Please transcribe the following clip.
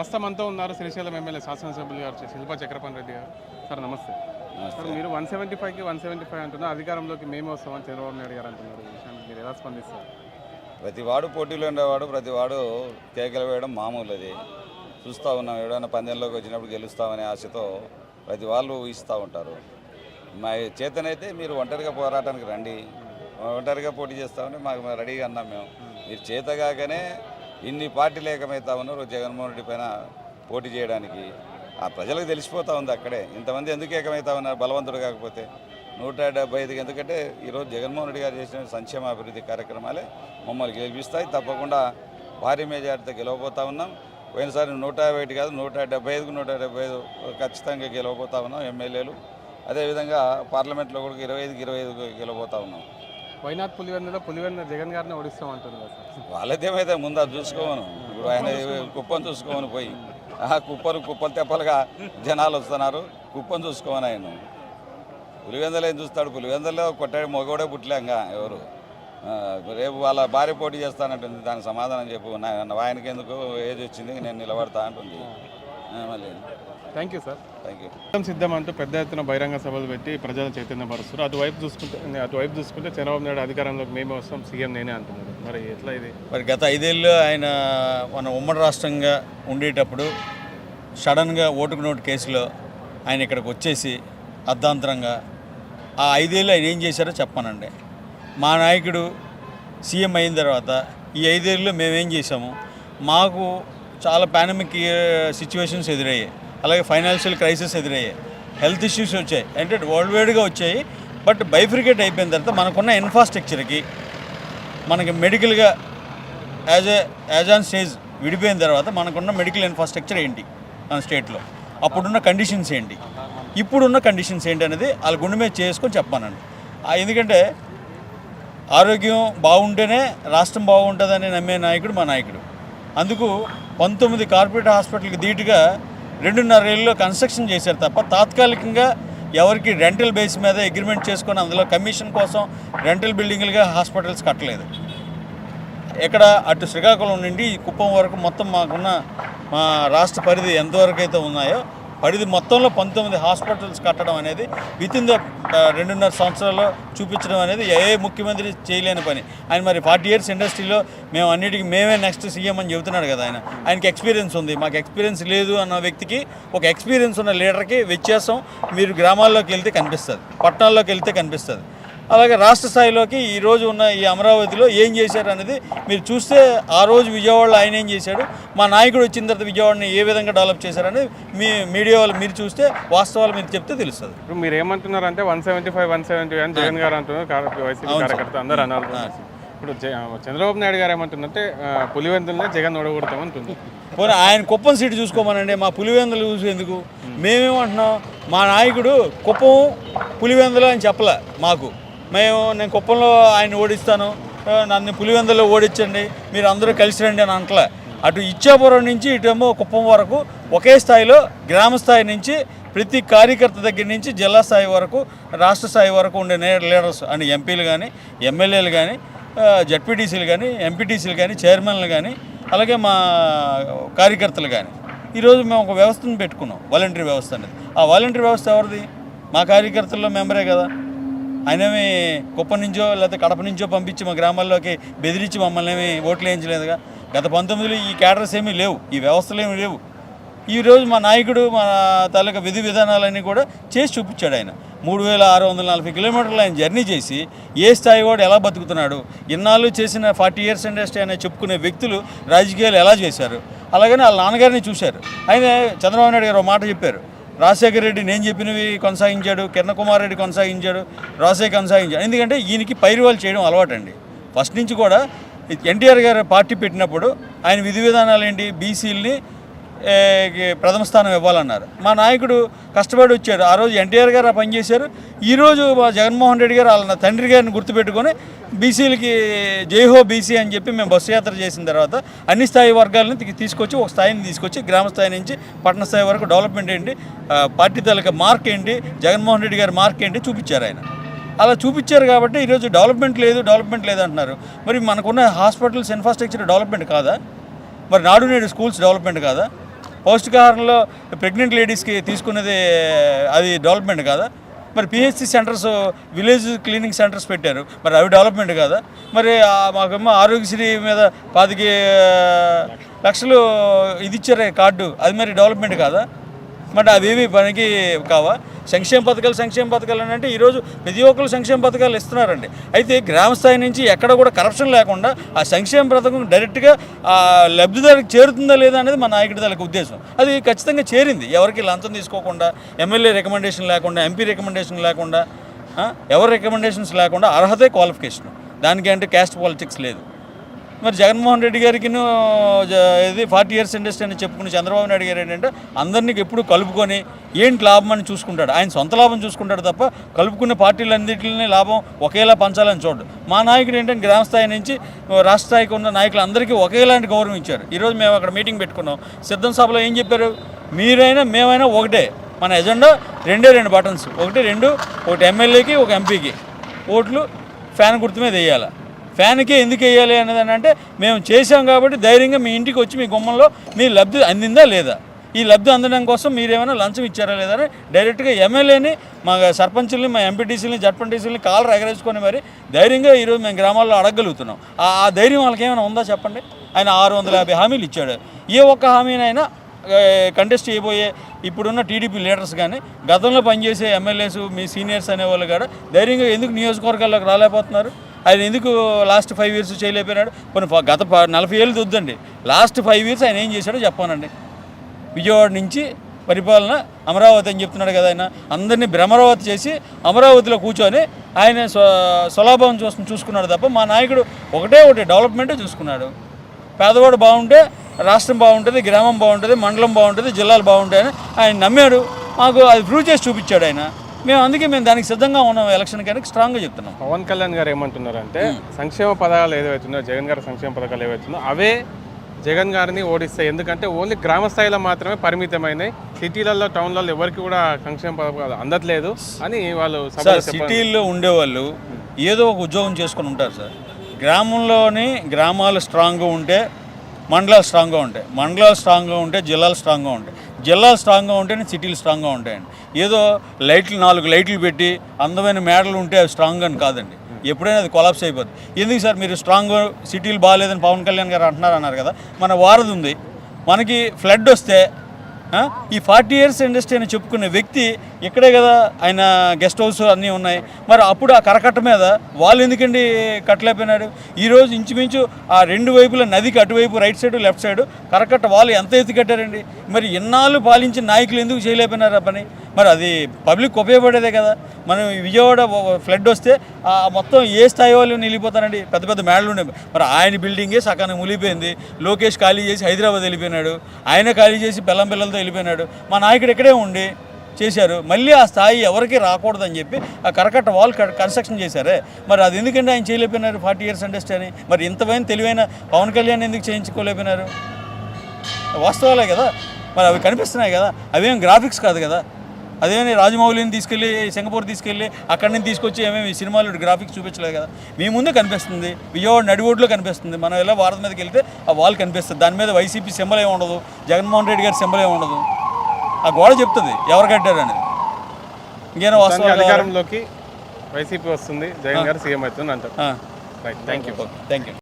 ప్రస్తుతం అంతా ఉన్నారు శ్రీశైలం ఎమ్మెల్యే శాసనసభ్యులు గారు శిల్పా చక్రపాణి రెడ్డి గారు. సార్ నమస్తే. సార్ మీరు వన్ సెవెంటీ ఫైవ్కి వన్ సెవెంటీ ఫైవ్ అంటున్నారు అధికారంలోకి మేము వస్తామని చంద్రబాబు నాయుడు గారు అంటున్నారు. విషయాన్ని మీరు ఎలా స్పందిస్తారు? ప్రతి వాడు పోటీలో ఉండేవాడు ప్రతి వాడు కేకలు వేయడం మామూలు అది చూస్తూ ఉన్నాం ఎవడైనా పందెంలోకి వచ్చినప్పుడు గెలుస్తామనే ఆశతో ప్రతి వాళ్ళు ఊహిస్తూ ఉంటారు. మా చేతనైతే మీరు ఒంటరిగా పోరాటానికి రండి. ఒంటరిగా పోటీ చేస్తామని మాకు రెడీగా అన్నాం మేము. మీరు చేతగాకనే ఇన్ని పార్టీలు ఏకమవుతా ఉన్నారు జగన్మోహన్ రెడ్డి పైన పోటీ చేయడానికి. ఆ ప్రజలకు తెలిసిపోతా ఉంది అక్కడే. ఇంతమంది ఎందుకు ఏకమవుతా ఉన్నారు బలవంతుడు కాకపోతే? నూట డెబ్బై ఐదుకి ఎందుకంటే ఈరోజు జగన్మోహన్ రెడ్డి గారు చేసిన సంక్షేమ అభివృద్ధి కార్యక్రమాలే మమ్మల్ని గెలిపిస్తాయి. తప్పకుండా భారీ మెజార్టీతో గెలవబోతా ఉన్నాం. పోయినసారి నూట యాభై ఒకటి కాదు నూట డెబ్బై ఐదుకు నూట డెబ్బై ఐదు ఖచ్చితంగా గెలవబోతా ఉన్నాం ఎమ్మెల్యేలు. అదేవిధంగా పార్లమెంట్లో కూడా ఇరవై ఐదుకి ఇరవై ఐదుకు గెలవబోతా ఉన్నాం. వైనాథ్ పులివెందులో పులివెందు జగన్ గారిని ఓడిస్తాం అంటున్నారు సార్. వాళ్ళదేమైతే ముందు అది చూసుకోమను. ఇప్పుడు ఆయన కుప్పం చూసుకోమని పోయి. ఆ కుప్పలు కుప్పలు తెప్పలుగా జనాలు వస్తున్నారు. కుప్పం చూసుకోమని ఆయన. పులివెందలు ఏం చూస్తాడు? పులివెందలో కొట్టాడు మగోడే పుట్టలేంగా ఎవరు? రేపు వాళ్ళ భార్య పోటీ చేస్తానంటుంది. దానికి సమాధానం చెప్పు. నా- ఆయనకి ఎందుకు ఏజ్ వచ్చింది? నేను నిలబడతా అంటుంది. మళ్ళీ. Thank you sir thank you సిద్ధం సిద్ధం అంటూ పెద్ద ఎత్తున బహిరంగ సభలు పెట్టి ప్రజల చైతన్యపరుస్తారు అటువైపు చూసుకుంటే అటువైపు చూసుకుంటే చంద్రబాబు నాయుడు అధికారంలోకి మేమే వస్తాం సీఎం నేనే అంటున్నారు. మరి ఎట్లా ఇది? మరి గత ఐదేళ్ళు ఆయన మన ఉమ్మడి రాష్ట్రంగా ఉండేటప్పుడు సడన్గా ఓటుకు నోటు కేసులో ఆయన ఇక్కడికి వచ్చేసి అర్ధాంతరంగా ఆ ఐదేళ్ళు ఆయన ఏం చేశారో చెప్పానండి. మా నాయకుడు సీఎం అయిన తర్వాత ఈ ఐదేళ్ళలో మేమేం చేసాము మాకు చాలా పానమిక్ సిచ్యువేషన్స్ ఎదురయ్యాయి. అలాగే ఫైనాన్షియల్ క్రైసిస్ ఎదురయ్యాయి. హెల్త్ ఇష్యూస్ వచ్చాయి. అంటే వరల్డ్ వైడ్గా వచ్చాయి. బట్ బైఫ్రికేట్ అయిపోయిన తర్వాత మనకున్న ఇన్ఫ్రాస్ట్రక్చర్కి మనకి మెడికల్గా as a as on stage విడిపోయిన తర్వాత మనకున్న మెడికల్ ఇన్ఫ్రాస్ట్రక్చర్ ఏంటి? మన స్టేట్లో. అప్పుడున్న కండిషన్స్ ఏంటి? ఇప్పుడున్న కండిషన్స్ ఏంటి అనేది వాళ్ళ గుండె మీద చేసుకొని చెప్పానండి. ఎందుకంటే ఆరోగ్యం బాగుంటేనే రాష్ట్రం బాగుంటుందని నమ్మే నాయకుడు మా నాయకుడు. అందుకు పంతొమ్మిది కార్పొరేట్ హాస్పిటల్కి ధీటుగా రెండున్నర ఏళ్ళలో కన్స్ట్రక్షన్ చేశారు తప్ప తాత్కాలికంగా ఎవరికి రెంటల్ బేస్ మీద అగ్రిమెంట్ చేసుకొని అందులో కమిషన్ కోసం రెంటల్ బిల్డింగ్లుగా హాస్పిటల్స్ కట్టలేదు. ఇక్కడ అటు శ్రీకాకుళం నుండి కుప్పం వరకు మొత్తం మాకున్న మా రాష్ట్ర పరిధి ఎంతవరకు అయితే ఉన్నాయో పరిధి మొత్తంలో పంతొమ్మిది హాస్పిటల్స్ కట్టడం అనేది విత్ ఇన్ ద రెండున్నర సంవత్సరాల్లో చూపించడం అనేది ఏ ముఖ్యమంత్రి చేయలేని పని. ఆయన మరి ఫార్టీ ఇయర్స్ ఇండస్ట్రీలో మేము అన్నిటికీ మేమే నెక్స్ట్ సీఎం అని చెబుతున్నాడు కదా ఆయన. ఆయనకి ఎక్స్పీరియన్స్ ఉంది. మాకు ఎక్స్పీరియన్స్ లేదు అన్న వ్యక్తికి ఒక ఎక్స్పీరియన్స్ ఉన్న లీడర్కి వ్యత్యాసం మీరు గ్రామాల్లోకి వెళ్తే కనిపిస్తుంది. పట్టణాల్లోకి వెళ్తే కనిపిస్తుంది. అలాగే రాష్ట్ర స్థాయిలోకి ఈ రోజు ఉన్న ఈ అమరావతిలో ఏం చేశారు అనేది మీరు చూస్తే ఆ రోజు విజయవాడలో ఆయన ఏం చేశాడు? మా నాయకుడు వచ్చిన తర్వాత విజయవాడని ఏ విధంగా డెవలప్ చేశారనేది మీ మీడియా వాళ్ళు మీరు చూస్తే వాస్తవాలు మీరు చెప్తే తెలుస్తుంది. ఇప్పుడు మీరు ఏమంటున్నారు అంటే one seventy five one seventy అని జగన్ గారు అంటున్నారు. కా- వైసీపీ కార్యకర్త అందరూ అనాలి ఇప్పుడు చంద్రబాబు నాయుడు గారు ఏమంటుందంటే పులివెందులనే జగన్ ఓడగొడతాం అంటుంది పోనీ ఆయన కుప్పం సీటు చూసుకోమనండి మా పులివెందులు చూసి ఎందుకు? మేమేమంటున్నాం? మా నాయకుడు కుప్పం పులివెందులు అని చెప్పలే మాకు. మేము నేను కుప్పంలో ఆయన ఓడిస్తాను. నన్ను పులివెందులో ఓడించండి. మీరు అందరూ కలిసి రండి అని అంటలే. అటు ఇచ్చాపురం నుంచి ఇటేమో కుప్పం వరకు ఒకే స్థాయిలో గ్రామ స్థాయి నుంచి ప్రతి కార్యకర్త దగ్గర నుంచి జిల్లా స్థాయి వరకు రాష్ట్ర స్థాయి వరకు ఉండే లీడర్స్ అండ్ ఎంపీలు కానీ ఎమ్మెల్యేలు కానీ జడ్పీటీసీలు కానీ ఎంపీటీసీలు కానీ చైర్మన్లు కానీ అలాగే మా కార్యకర్తలు కానీ ఈరోజు మేము ఒక వ్యవస్థను పెట్టుకున్నాం. వాలంటీర్ వ్యవస్థ అనేది. ఆ వాలంటరీ వ్యవస్థ ఎవరిది? మా కార్యకర్తల్లో మెంబరే కదా. ఆయనేమి కుప్ప నుంచో లేకపోతే కడప నుంచో పంపించి మా గ్రామాల్లోకి బెదిరించి మమ్మల్ని ఏమి ఓట్లు వేయించలేదుగా? గత పంతొమ్మిదిలో ఈ క్యాడర్స్ ఏమీ లేవు ఈ వ్యవస్థలు ఏమీ లేవు. ఈరోజు మా నాయకుడు మా తాలూకా విధి విధానాలన్నీ కూడా చేసి చూపించాడు ఆయన. మూడు వేల ఆరు వందల నలభై కిలోమీటర్లు ఆయన జర్నీ చేసి ఏ స్థాయి వాడు ఎలా బతుకుతున్నాడు ఇన్నాళ్ళు చేసిన ఫార్టీ ఇయర్స్ ఇండస్ట్రీ అనే చెప్పుకునే వ్యక్తులు రాజకీయాలు ఎలా చేశారు? అలాగని వాళ్ళ నాన్నగారిని చూశారు. ఆయన చంద్రబాబు నాయుడు గారు ఒక మాట చెప్పారు. రాజశేఖర రెడ్డి నేను చెప్పినవి కొనసాగించాడు కిరణ్ కుమార్ రెడ్డి కొనసాగించాడు రాజశేఖర్ కొనసాగించాడు. ఎందుకంటే ఈయనకి పైరువాలు చేయడం అలవాటండి. ఫస్ట్ నుంచి కూడా ఎన్టీఆర్ గారు పార్టీ పెట్టినప్పుడు ఆయన విధి విధానాలు ఏంటి బీసీలని ప్రథమ స్థానం ఇవ్వాలన్నారు. మా నాయకుడు కష్టపడి వచ్చాడు. ఆ రోజు ఎన్టీఆర్ గారు పనిచేశారు ఈరోజు మా జగన్మోహన్ రెడ్డి గారు వాళ్ళ తండ్రి గారిని గుర్తుపెట్టుకొని బీసీలకి జైహో బీసీ అని చెప్పి మేము బస్సు యాత్ర చేసిన తర్వాత అన్ని స్థాయి వర్గాలను తీసుకొచ్చి ఒక స్థాయిని తీసుకొచ్చి గ్రామ స్థాయి నుంచి పట్టణ స్థాయి వరకు డెవలప్మెంట్ ఏంటి పార్టీ తాలూకా మార్క్ ఏంటి జగన్మోహన్ రెడ్డి గారి మార్క్ ఏంటి చూపించారు ఆయన. అలా చూపించారు కాబట్టి ఈరోజు డెవలప్మెంట్ లేదు డెవలప్మెంట్ లేదు అంటున్నారు. మరి మనకున్న హాస్పిటల్స్ ఇన్ఫ్రాస్ట్రక్చర్ డెవలప్మెంట్ కాదా? మరి నాడు నేడు స్కూల్స్ డెవలప్మెంట్ కాదా? పౌష్టికాహారంలో ప్రెగ్నెంట్ లేడీస్కి తీసుకునేది అది డెవలప్మెంట్ కాదా? మరి PHC centres village cleaning centres పెట్టారు. మరి అవి డెవలప్మెంట్ కాదా? మరి మాకేమో ఆరోగ్యశ్రీ మీద పాతికి లక్షలు ఇది ఇచ్చారే కార్డు. అది మరి డెవలప్మెంట్ కాదా? మరి అవేవి పనికి కావా? సంక్షేమ పథకాలు సంక్షేమ పథకాలు అని అంటే ఈరోజు ప్రతి ఒక్కరు సంక్షేమ పథకాలు ఇస్తున్నారండి. అయితే గ్రామ స్థాయి నుంచి ఎక్కడ కూడా కరప్షన్ లేకుండా ఆ సంక్షేమ పథకం డైరెక్ట్గా లబ్ధిదారికి చేరుతుందా లేదా అనేది మా నాయకుడి దానికి ఉద్దేశం. అది ఖచ్చితంగా చేరింది. ఎవరికి లంచం తీసుకోకుండా ఎమ్మెల్యే రికమెండేషన్ లేకుండా ఎంపీ రికమెండేషన్ లేకుండా ఎవరి రికమెండేషన్స్ లేకుండా అర్హతే క్వాలిఫికేషన్ దానికి అంటే క్యాస్ట్ పాలిటిక్స్ లేదు. మరి జగన్మోహన్ రెడ్డి గారికి ఇది ఫార్టీ ఇయర్స్ ఇండస్ట్రీ అని చెప్పుకుని చంద్రబాబు నాయుడు గారు ఏంటంటే అందరినీ ఎప్పుడు కలుపుకొని ఏంటి లాభం అని చూసుకుంటాడు. ఆయన సొంత లాభం చూసుకుంటాడు తప్ప కలుపుకునే పార్టీలన్నింటినీ లాభం ఒకేలా పంచాలని చూడడు. మా నాయకుడు ఏంటంటే గ్రామ స్థాయి నుంచి రాష్ట్ర స్థాయికి ఉన్న నాయకులందరికీ ఒకేలాంటి గౌరవం ఇచ్చారు. ఈరోజు మేము అక్కడ మీటింగ్ పెట్టుకున్నాం. సిద్ధం సభలో ఏం చెప్పారు? మీరైనా మేమైనా ఒకటే. మన ఎజెండా రెండే రెండు బటన్స్. ఒకటి రెండు ఒకటి ఎమ్మెల్యేకి ఒక ఎంపీకి. ఓట్లు ఫ్యాన్ గుర్తు మీద వేయాలి? ఫ్యాన్కే ఎందుకు వేయాలి అనేది అని అంటే మేము చేసాం కాబట్టి ధైర్యంగా మీ ఇంటికి వచ్చి మీ గుమ్మంలో మీ లబ్ధి అందిందా లేదా? ఈ లబ్ధి అందడం కోసం మీరేమైనా లంచం ఇచ్చారా లేదా అని డైరెక్ట్గా ఎమ్మెల్యేని మా సర్పంచుల్ని మా ఎంపీటీసీని జడ్పీటీసీని కాలర్ ఎగరేసుకొని మరి ధైర్యంగా ఈరోజు మేము గ్రామాల్లో అడగగలుగుతున్నాం. ఆ ఆ ధైర్యం వాళ్ళకి ఏమైనా ఉందా చెప్పండి? ఆయన ఆరు వందల యాభై హామీలు ఇచ్చాడు. ఏ ఒక్క హామీనైనా కంటెస్ట్ చేయబోయే ఇప్పుడున్న టీడీపీ లీడర్స్ కానీ గతంలో పనిచేసే ఎమ్మెల్యేస్ మీ సీనియర్స్ అనేవాళ్ళు కూడా ధైర్యంగా ఎందుకు నియోజకవర్గాల్లోకి రాలేకపోతున్నారు? ఆయన ఎందుకు లాస్ట్ ఫైవ్ ఇయర్స్ చేయలేకపోయినాడు? కొన్ని గత నలభై ఏళ్ళు వద్దండి. లాస్ట్ ఫైవ్ ఇయర్స్ ఆయన ఏం చేశాడో చెప్పానండి విజయవాడ నుంచి పరిపాలన అమరావతి అని చెప్తున్నాడు కదా ఆయన. అందరినీ భ్రమరావతి చేసి అమరావతిలో కూర్చొని ఆయన స్వ స్వలాభం చూసు చూసుకున్నాడు తప్ప మా నాయకుడు ఒకటే ఒకటి డెవలప్మెంటే చూసుకున్నాడు. పేదవాడు బాగుంటే రాష్ట్రం బాగుంటుంది గ్రామం బాగుంటుంది మండలం బాగుంటుంది జిల్లాలు బాగుంటాయని ఆయన నమ్మాడు. మాకు అది ప్రూవ్ చేసి చూపించాడు ఆయన. మేము అందుకే మేము దానికి సిద్ధంగా ఉన్నాం ఎలక్షన్ కానీ స్ట్రాంగ్గా చెప్తున్నాం. పవన్ కళ్యాణ్ గారు ఏమంటున్నారంటే సంక్షేమ పథకాలు ఏదైతుందో జగన్ గారి సంక్షేమ పథకాలు ఏవైతుందో అవే జగన్ గారిని ఓడిస్తాయి. ఎందుకంటే ఓన్లీ గ్రామ స్థాయిలో మాత్రమే పరిమితమైనాయి సిటీలలో టౌన్లలో ఎవరికి కూడా సంక్షేమ పథకాలు అందట్లేదు అని వాళ్ళు సిటీల్లో ఉండేవాళ్ళు ఏదో ఒక ఉద్యోగం చేసుకొని ఉంటారు సార్. గ్రామంలోని గ్రామాలు స్ట్రాంగ్గా ఉంటే మండలాలు స్ట్రాంగ్గా ఉంటాయి. మండలాలు స్ట్రాంగ్గా ఉంటే జిల్లాలు స్ట్రాంగ్గా ఉంటాయి. జిల్లాలు స్ట్రాంగ్గా ఉంటేనే సిటీలు స్ట్రాంగ్గా ఉంటాయండి ఏదో లైట్లు నాలుగు లైట్లు పెట్టి అందమైన మేడలు ఉంటే అవి స్ట్రాంగ్ అని కాదండి. ఎప్పుడైనా అది కొలాప్స్ అయిపోద్ది. ఎందుకు సార్ మీరు స్ట్రాంగ్ సిటీలు బాగాలేదని పవన్ కళ్యాణ్ గారు అంటున్నారు అన్నారు కదా? మన వారధి ఉంది. మనకి ఫ్లడ్ వస్తే ఈ ఫార్టీ ఇయర్స్ ఇండస్ట్రీ అని చెప్పుకునే వ్యక్తి ఇక్కడే కదా ఆయన గెస్ట్ హౌస్ అన్నీ ఉన్నాయి. మరి అప్పుడు ఆ కరకట్ట మీద వాళ్ళు ఎందుకండి కట్టలేకపోయినాడు ఈరోజు ఇంచుమించు ఆ రెండు వైపుల నదికి అటువైపు రైట్ సైడ్ లెఫ్ట్ సైడ్ కరకట్ట వాళ్ళు ఎంత ఎత్తి కట్టారండి? మరి ఎన్నాళ్ళు పాలించిన నాయకులు ఎందుకు చేయలేకపోయినారు ఆ పని? మరి అది పబ్లిక్ ఉపయోగపడేదే కదా. మనం విజయవాడ ఫ్లడ్ వస్తే ఆ మొత్తం ఏ స్థాయి వాళ్ళు నిలిపోతారండి? పెద్ద పెద్ద మేడలు ఉన్నాయి. మరి ఆయన బిల్డింగే సకాలం ములిపోయింది లోకేష్ ఖాళీ చేసి హైదరాబాద్ వెళ్ళిపోయినాడు. ఆయన ఖాళీ చేసి పిల్లం పిల్లలతో వెళ్ళిపోయినాడు. మా నాయకుడు ఇక్కడే ఉండి చేశారు. మళ్ళీ ఆ స్థాయి ఎవరికి రాకూడదని చెప్పి ఆ కరకట్ట వాల్ కన్స్ట్రక్షన్ చేశారే. మరి అది ఎందుకంటే ఆయన చేయలేకపోయినారు ఫార్టీ ఇయర్స్ అండర్స్టే అని మరి ఇంతమైన తెలివైన పవన్ కళ్యాణ్ ఎందుకు చేయించుకోలేకపోయినారు? వాస్తవాలే కదా. మరి అవి కనిపిస్తున్నాయి కదా. అవేం గ్రాఫిక్స్ కాదు కదా. అదేమని రాజమౌళిని తీసుకెళ్ళి సింగపూర్ తీసుకెళ్ళి అక్కడి నుంచి తీసుకొచ్చి ఏమేమి సినిమాలు గ్రాఫిక్స్ చూపించలేదు కదా. మీ ముందే కనిపిస్తుంది విజయవాడ నడిబోడ్లో కనిపిస్తుంది. మనం ఎలా భారత్ మీదకి వెళ్తే ఆ వాల్ కనిపిస్తుంది. దాని మీద వైసీపీ సింబల్ ఏమి ఉండదు జగన్మోహన్ రెడ్డి గారి సింబల్ ఏమి ఉండదు. ఆ గోడ చెప్తుంది ఎవరు కట్టారు అనేది. ఇంకేనా వాస్తవాలు అధికారంలోకి వైసీపీ వస్తుంది జగన్ గారు సీఎం అవుతుంది అంటారు. Thank you thank you